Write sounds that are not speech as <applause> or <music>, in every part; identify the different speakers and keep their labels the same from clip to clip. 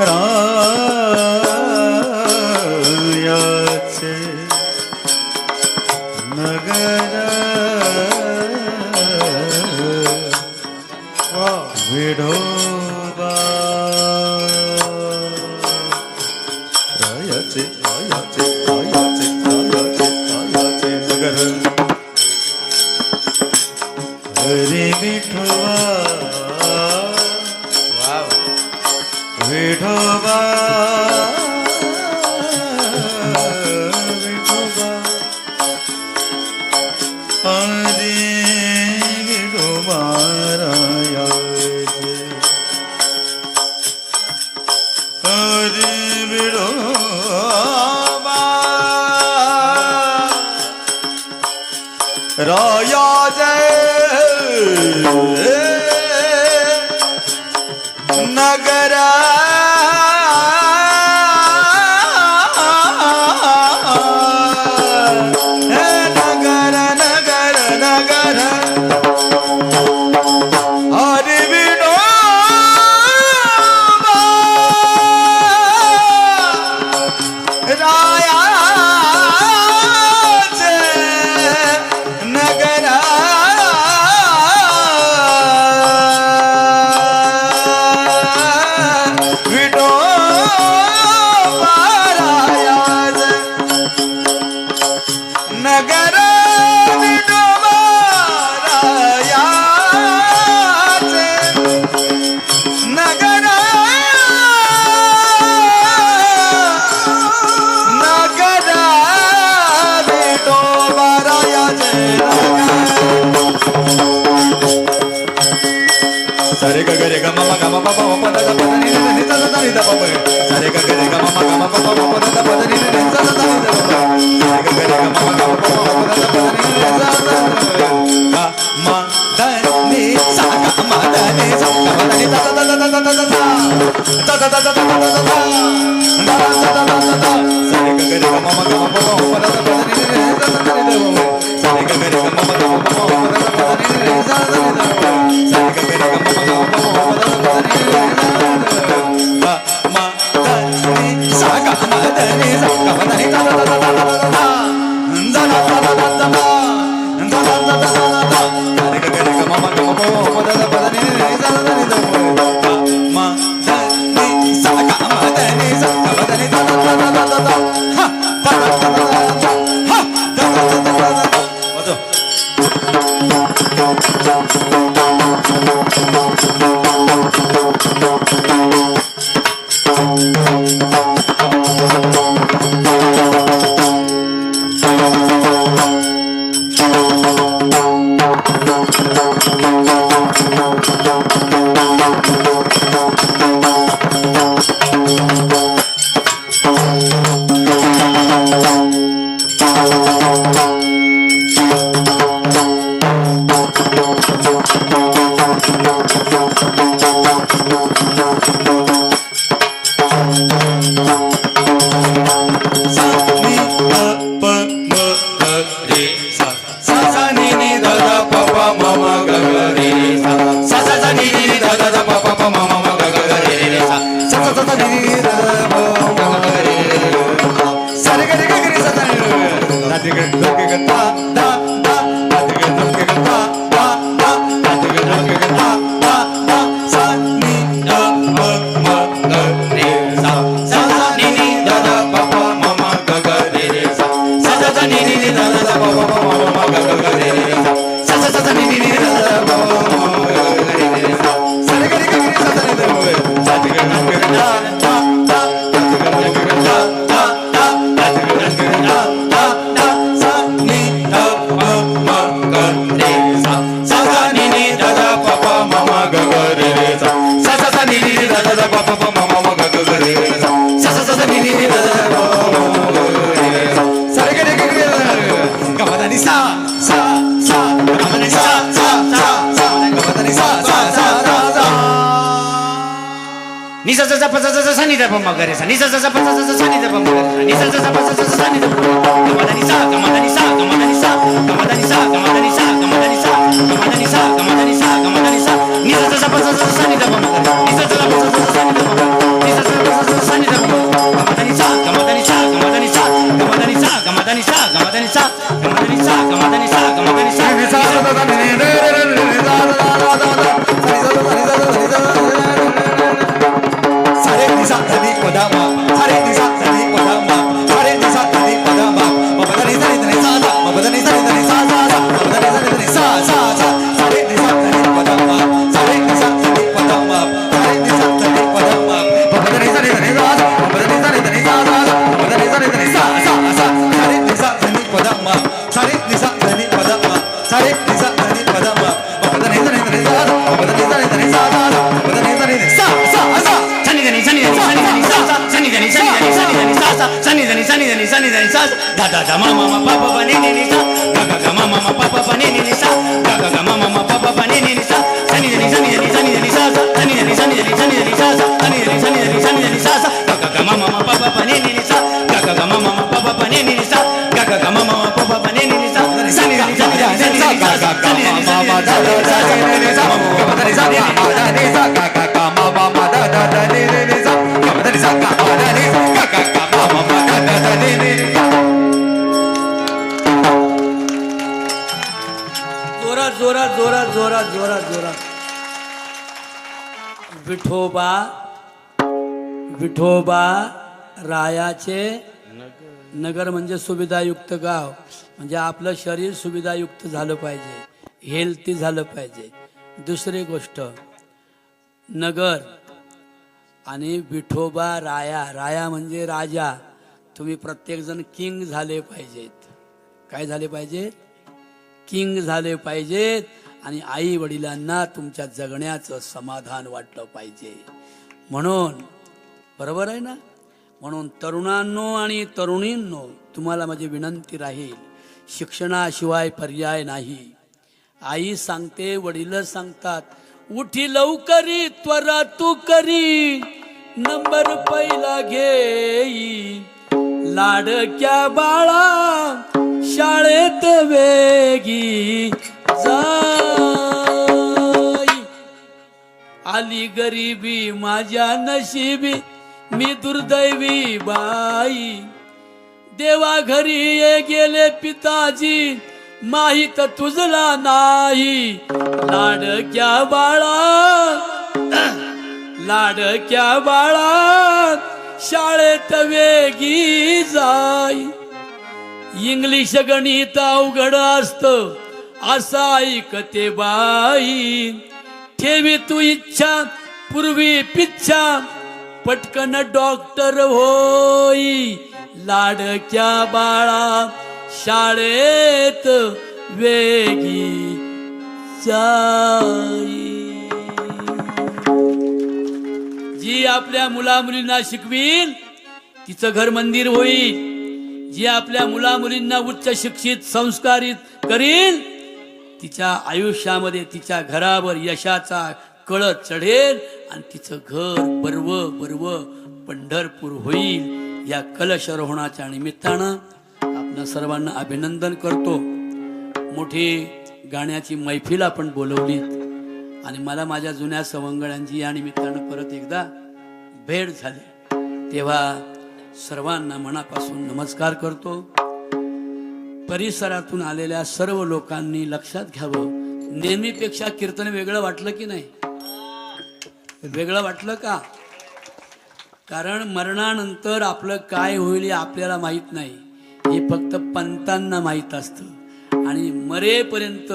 Speaker 1: Ram Hey. ta ta ta ta ta ta సన్నిధ బొమ్మ గరిస నిస స పస స సన్నిధ బొమ్మ గరిస నిస స పస స సన్నిధ కమదని సా కమదని సా కమదని సా కమదని సా కమదని సా కమదని సా కమదని సా కమదని సా కమదని సా నిస స పస స సన్నిధ బొమ్మ గరిస నిస స పస స సన్నిధ బొమ్మ నిస స పస స సన్నిధ బొమ్మ కమదని సా కమదని సా కమదని సా కమదని సా కమదని సా కమదని సా ni ni sa ni
Speaker 2: ni sa da da da mama mama papa pa pa ni ni ni sa ga ga ga ma ma pa pa pa ni ni ni sa da da da mama mama papa pa pa ni ni ni sa sa ni ni sa ni ni sa ni ni sa sa ni ni sa ni ni sa ni ni sa sa ni ni sa ni ni sa ni ni sa sa da da ga mama ma pa pa pa ni ni ni sa da da ga mama ma pa pa pa ni ni ni sa da da ga mama ma pa pa pa ni ni ni sa da da da mama mama papa sa
Speaker 1: ni ni sa ni ni sa ni ni sa da da ga mama ma pa pa pa ni ni ni sa da da ga mama ma pa pa pa ni ni ni sa da da da m
Speaker 3: जोरात जोरात जोरात जोरात. विठोबा विठोबा रायाचे नगर म्हणजे सुविधायुक्त गाव. म्हणजे आपलं शरीर सुविधायुक्त झालं पाहिजे. हेल्थी झालं पाहिजे. दुसरी गोष्ट नगर आणि विठोबा राया. राया म्हणजे राजा. तुम्ही प्रत्येकजण किंग झाले पाहिजेत. काय झाले पाहिजेत? किंग झाले पाहिजेत आणि आई वडिलांना तुमच्या जगण्याचं समाधान वाटलं पाहिजे. म्हणून बरोबर आहे ना? म्हणून तरुणांनो आणि तरुणींनो तुम्हाला माझी विनंती राहील शिक्षणाशिवाय पर्याय नाही. आई सांगते वडील सांगतात उठी लवकरी त्वरा तू करी नंबर पहिला घेई. लाडक्या बाळा शाळेत वेगी जाई. आली गरिबी माझ्या नशिबी मी दुर्दैवी बाई. देवा घरी ये गेले पिताजी माहीत तुझला नाही. लाडक्या बाळा <clears throat> लाडक्या बाळा शाळेत वेगी जाई. इंग्लिश गणित अवघड असत. असा ऐकते बाई. ठेवी तू इच्छा पूर्वी पिच्छा. पटकन डॉक्टर होई. लाडक्या बाळा शाळेत वेगी जी आपल्या मुला मुलींना शिकवील तिचं घर मंदिर होईल. जी आपल्या मुला मुलींना उच्च शिक्षित संस्कारित करील तिच्या आयुष्यामध्ये तिच्या घरावर यशाचा कळत चढेल आणि तिचं घर बर्व बर्व पंढरपूर होईल या कलशरोहणाच्या निमित्तानं आपण सर्वांना अभिनंदन करतो. मोठी गाण्याची मैफिल आपण बोलवलीत आणि मला माझ्या जुन्या सवंगड्यांची या निमित्तानं परत एकदा भेट झाली. तेव्हा सर्वांना मनापासून नमस्कार करतो. परिसरातून आलेल्या सर्व लोकांनी लक्षात घ्यावं. नेहमीपेक्षा कीर्तन वेगळं वाटलं की नाही? वेगळं वाटलं का? कारण मरणानंतर आपलं काय होईल हे आपल्याला माहीत नाही. हे फक्त पंतांना माहीत असतं. आणि मरेपर्यंत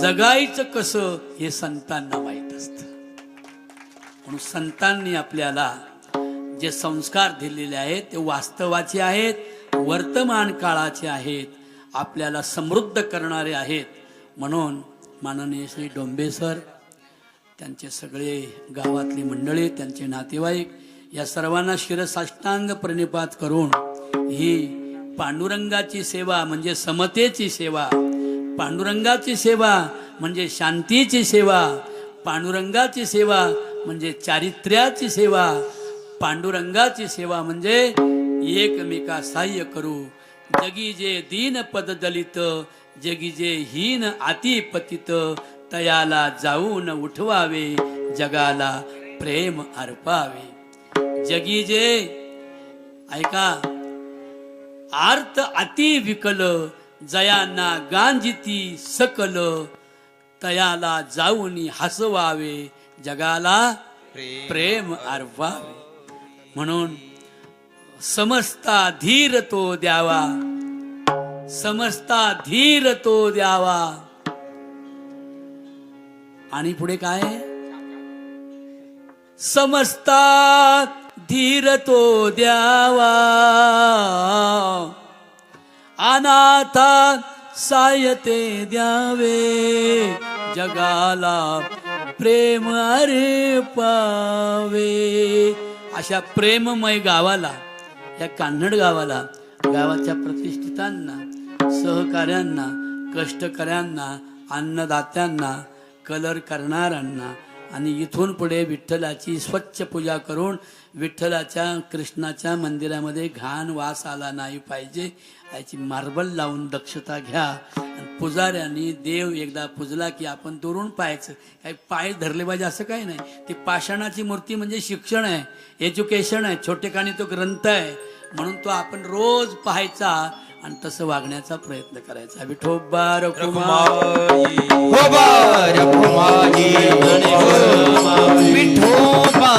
Speaker 3: जगायचं कसं हे संतांना माहीत असतं. म्हणून संतांनी आपल्याला जे संस्कार दिलेले आहेत ते वास्तवाचे आहेत वर्तमान काळाचे आहेत आपल्याला समृद्ध करणारे आहेत. म्हणून माननीय श्री डोंबे सर त्यांचे सगळे गावातली मंडळी त्यांचे नातेवाईक या सर्वांना शिरसाष्टांग प्रणिपात करून ही पांडुरंगाची सेवा म्हणजे समतेची सेवा पांडुरंगाची सेवा म्हणजे शांतीची सेवा पांडुरंगाची सेवा म्हणजे चारित्र्याची सेवा पांडुरंगाची सेवा म्हणजे एकमेका सहाय्य करू. जगी जे दीन पद दलित जगी जे हीन अति पतित तयाला जाऊन उठवावे जगाला प्रेम अर्पावे. जगी जे ऐका आर्त अति विकल जयांना गांजिती सकल तयाला जाऊनी हसवावे जगाला प्रेम अर्वावे म्हणून समस्ता धीर तो द्यावा. समस्ता धीर तो द्यावा. आणि पुढे काय? समस्ता धीर तो द्यावा. अनाथा सायते द्यावे. जगाला प्रेम अरे पावे अशा प्रेममय गावाला या कान्हड गावाला गावाच्या प्रतिष्ठितांना सहकाऱ्यांना कष्टकऱ्यांना अन्नदात्यांना कलर करणाऱ्यांना आणि इथून पुढे विठ्ठलाची स्वच्छ पूजा करून विठ्ठलाच्या कृष्णाच्या मंदिरामध्ये घाण वास आला नाही पाहिजे याची मार्बल लावून दक्षता घ्या. पुजाऱ्यांनी देव एकदा पुजला की आपण दुरून पाहायचं. काही पाय धरले पाहिजे असं काही नाही. ती पाषाणाची मूर्ती म्हणजे शिक्षण आहे एज्युकेशन आहे छोटेखानी तो ग्रंथ आहे. म्हणून तो आपण रोज पाहायचा. आणि तसं वागण्याचा प्रयत्न करायचा. विठोबा रखुमाई.
Speaker 1: कुमारी विठोबा